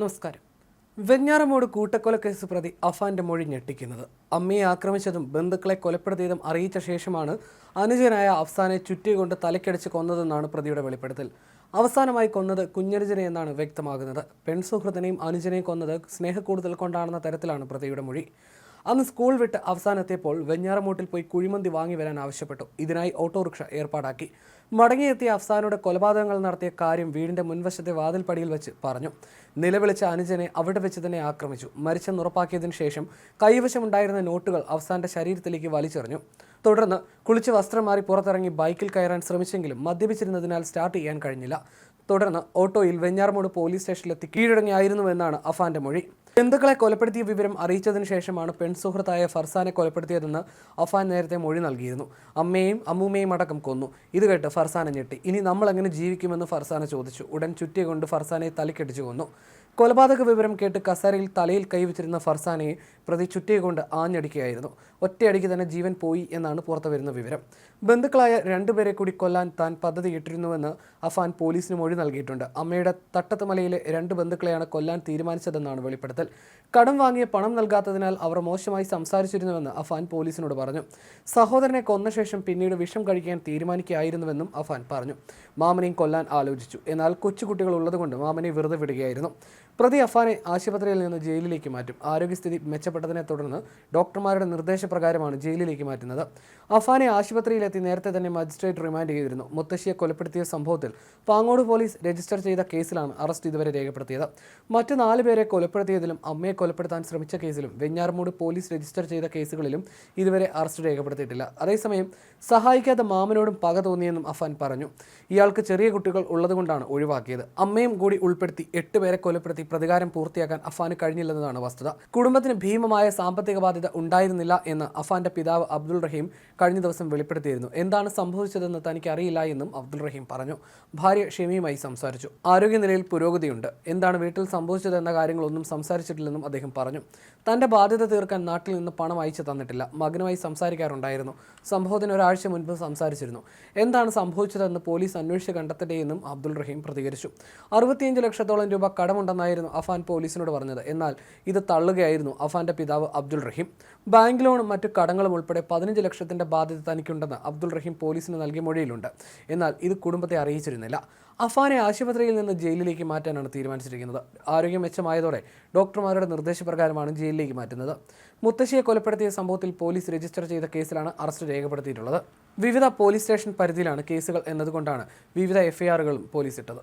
നമസ്കാരം. വെഞ്ഞാറമൂട് കൂട്ടക്കൊലക്കേസ് പ്രതി അഫാന്റെ മൊഴി ഞെട്ടിക്കുന്നത്. അമ്മയെ ആക്രമിച്ചതും ബന്ധുക്കളെ കൊലപ്പെടുത്തിയതും അറിയിച്ച ശേഷമാണ് അനുജനായ അഫ്സാനെ ചുറ്റികൊണ്ട് തലക്കടിച്ച് കൊന്നതെന്നാണ് പ്രതിയുടെ വെളിപ്പെടുത്തൽ. അവസാനമായി കൊന്നത് കുഞ്ഞനുജനെ എന്നാണ് വ്യക്തമാകുന്നത്. പെൺസുഹൃത്തിനെയും അനുജനെയും കൊന്നത് സ്നേഹക്കൂടുതൽ കൊണ്ടാണെന്ന തരത്തിലാണ് പ്രതിയുടെ മൊഴി. അന്ന് സ്കൂൾ വിട്ട് അവസാനത്തെപ്പോൾ വെഞ്ഞാറമൂട്ടിൽ പോയി കുഴിമന്തി വാങ്ങി വരാൻ ആവശ്യപ്പെട്ടു. ഇതിനായി ഓട്ടോറിക്ഷ ഏർപ്പാടാക്കി. മടങ്ങിയെത്തിയ അഫ്സാനോട് കൊലപാതകങ്ങൾ നടത്തിയ കാര്യം വീടിന്റെ മുൻവശത്തെ വാതിൽപ്പടിയിൽ വെച്ച് പറഞ്ഞു. നിലവിളിച്ച അനുജനെ അവിടെ വെച്ച് തന്നെ ആക്രമിച്ചു. മരിച്ചെന്ന് ഉറപ്പാക്കിയതിനു ശേഷം കൈവശമുണ്ടായിരുന്ന നോട്ടുകൾ അഫ്സാന്റെ ശരീരത്തിലേക്ക് വലിച്ചെറിഞ്ഞു. തുടർന്ന് കുളിച്ച് വസ്ത്രം മാറി പുറത്തിറങ്ങി ബൈക്കിൽ കയറാൻ ശ്രമിച്ചെങ്കിലും മദ്യപിച്ചിരുന്നതിനാൽ സ്റ്റാർട്ട് ചെയ്യാൻ കഴിഞ്ഞില്ല. തുടർന്ന് ഓട്ടോയിൽ വെഞ്ഞാറമൂട് പോലീസ് സ്റ്റേഷനിലെത്തി കീഴടങ്ങിയായിരുന്നുവെന്നാണ് അഫാന്റെ മൊഴി. ബന്ധുക്കളെ കൊലപ്പെടുത്തിയ വിവരം അറിയിച്ചതിന് ശേഷമാണ് പെൺസുഹൃത്തായ ഫർസാനെ കൊലപ്പെടുത്തിയതെന്ന് അഫാൻ നേരത്തെ മൊഴി നൽകിയിരുന്നു. അമ്മയും അമ്മൂമ്മയും അടക്കം കൊന്നു. ഇത് കേട്ട് ഫർസാനെ ഞെട്ടി. ഇനി നമ്മൾ എങ്ങനെ ജീവിക്കുമെന്ന് ഫർസാനെ ചോദിച്ചു. ഉടൻ ചുറ്റിയ കൊണ്ട് ഫർസാനെ തലക്കെട്ടിച്ചു കൊന്നു. കൊലപാതക വിവരം കേട്ട് കസേരയിൽ തലയിൽ കൈവച്ചിരുന്ന ഫർസാനയെ പ്രതി ചുറ്റിയെക്കൊണ്ട് ആഞ്ഞടിക്കുകയായിരുന്നു. ഒറ്റയടിക്ക് തന്നെ ജീവൻ പോയി എന്നാണ് പുറത്തു വരുന്ന വിവരം. ബന്ധുക്കളായ രണ്ടുപേരെ കൂടി കൊല്ലാൻ താൻ പദ്ധതിയിട്ടിരുന്നുവെന്ന് അഫാൻ പോലീസിന് മൊഴി നൽകിയിട്ടുണ്ട്. അമ്മയുടെ തട്ടത്ത് മലയിലെ രണ്ട് ബന്ധുക്കളെയാണ് കൊല്ലാൻ തീരുമാനിച്ചതെന്നാണ് വെളിപ്പെടുത്തൽ. കടം വാങ്ങിയ പണം നൽകാത്തതിനാൽ അവർ മോശമായി സംസാരിച്ചിരുന്നുവെന്ന് അഫാൻ പോലീസിനോട് പറഞ്ഞു. സഹോദരനെ കൊന്ന ശേഷം പിന്നീട് വിഷം കഴിക്കാൻ തീരുമാനിക്കുകയായിരുന്നുവെന്നും അഫാൻ പറഞ്ഞു. മാമനെയും കൊല്ലാൻ ആലോചിച്ചു. എന്നാൽ കൊച്ചുകുട്ടികൾ ഉള്ളതുകൊണ്ട് മാമനെ വെറുതെ വിടുകയായിരുന്നു. പ്രതി അഫാനെ ആശുപത്രിയിൽ നിന്ന് ജയിലിലേക്ക് മാറ്റും. ആരോഗ്യസ്ഥിതി മെച്ചപ്പെട്ടതിനെ തുടർന്ന് ഡോക്ടർമാരുടെ നിർദ്ദേശപ്രകാരമാണ് ജയിലിലേക്ക് മാറ്റുന്നത്. അഫാനെ ആശുപത്രിയിലെത്തി നേരത്തെ തന്നെ മജിസ്ട്രേറ്റ് റിമാൻഡ് ചെയ്തിരുന്നു. മുത്തശ്ശിയെ കൊലപ്പെടുത്തിയ സംഭവത്തിൽ പാങ്ങോട് പോലീസ് രജിസ്റ്റർ ചെയ്ത കേസിലാണ് അറസ്റ്റ് ഇതുവരെ രേഖപ്പെടുത്തിയത്. മറ്റ് നാല് പേരെ കൊലപ്പെടുത്തിയതിലും അമ്മയെ കൊലപ്പെടുത്താൻ ശ്രമിച്ച കേസിലും വെഞ്ഞാർമൂട് പോലീസ് രജിസ്റ്റർ ചെയ്ത കേസുകളിലും ഇതുവരെ അറസ്റ്റ് രേഖപ്പെടുത്തിയിട്ടില്ല. അതേസമയം സഹായിക്കാത്ത മാമനോടും പക തോന്നിയെന്നും അഫാൻ പറഞ്ഞു. ഇയാൾക്ക് ചെറിയ കുട്ടികൾ ഉള്ളതുകൊണ്ടാണ് ഒഴിവാക്കിയത്. അമ്മയും കൂടി ഉൾപ്പെടുത്തി എട്ട് പേരെ കൊലപ്പെടുത്തി പ്രതികാരം പൂർത്തിയാക്കാൻ അഫാന് കഴിഞ്ഞില്ലെന്നതാണ് വസ്തുത. കുടുംബത്തിന് ഭീമമായ സാമ്പത്തിക ബാധ്യത ഉണ്ടായിരുന്നില്ല എന്ന് അഫാന്റെ പിതാവ് അബ്ദുൾ റഹീം കഴിഞ്ഞ ദിവസം വെളിപ്പെടുത്തിയിരുന്നു. എന്താണ് സംഭവിച്ചതെന്ന് തനിക്ക് അറിയില്ല എന്നും അബ്ദുൾ റഹീം പറഞ്ഞു. ഭാര്യ ഷെമിയുമായി സംസാരിച്ചു. ആരോഗ്യനിലയിൽ പുരോഗതിയുണ്ട്. എന്താണ് വീട്ടിൽ സംഭവിച്ചതെന്ന കാര്യങ്ങളൊന്നും സംസാരിച്ചിട്ടില്ലെന്നും അദ്ദേഹം പറഞ്ഞു. തന്റെ ബാധ്യത തീർക്കാൻ നാട്ടിൽ നിന്ന് പണം അയച്ചു തന്നിട്ടില്ല. മകനുമായി സംസാരിക്കാറുണ്ടായിരുന്നു. സംഭവത്തിന് ഒരാഴ്ച മുൻപ് സംസാരിച്ചിരുന്നു. എന്താണ് സംഭവിച്ചതെന്ന് പോലീസ് അന്വേഷിച്ച് കണ്ടെത്തട്ടെയെന്നും അബ്ദുൾ റഹീം പ്രതികരിച്ചു. അറുപത്തിയഞ്ച് ലക്ഷത്തോളം രൂപ കടമുണ്ടെന്നായിരുന്നു അഫാൻ പോലീസിനോട് പറഞ്ഞത്. എന്നാൽ ഇത് തള്ളുകയായിരുന്നു അഫാന്റെ പിതാവ് അബ്ദുൾ റഹീം. ബാങ്ക് ലോണും മറ്റു കടങ്ങളും ഉൾപ്പെടെ പതിനഞ്ച് ലക്ഷത്തിന്റെ ബാധ്യത തനിക്കുണ്ടെന്ന് അബ്ദുൾ റഹീം പോലീസിന് നൽകിയ മൊഴിയിലുണ്ട്. എന്നാൽ ഇത് കുടുംബത്തെ അറിയിച്ചിരുന്നില്ല. അഫാനെ ആശുപത്രിയിൽ നിന്ന് ജയിലിലേക്ക് മാറ്റാനാണ് തീരുമാനിച്ചിരിക്കുന്നത്. ആരോഗ്യം മെച്ചമായതോടെ ഡോക്ടർമാരുടെ നിർദ്ദേശപ്രകാരമാണ് ജയിലിലേക്ക് മാറ്റുന്നത്. മുത്തശ്ശിയെ കൊലപ്പെടുത്തിയ സംഭവത്തിൽ പോലീസ് രജിസ്റ്റർ ചെയ്ത കേസിലാണ് അറസ്റ്റ് രേഖപ്പെടുത്തിയിട്ടുള്ളത്. വിവിധ പോലീസ് സ്റ്റേഷൻ പരിധിയിലാണ് കേസുകൾ എന്നതുകൊണ്ടാണ് വിവിധ എഫ്ഐആറുകളും പോലീസ് ഇട്ടത്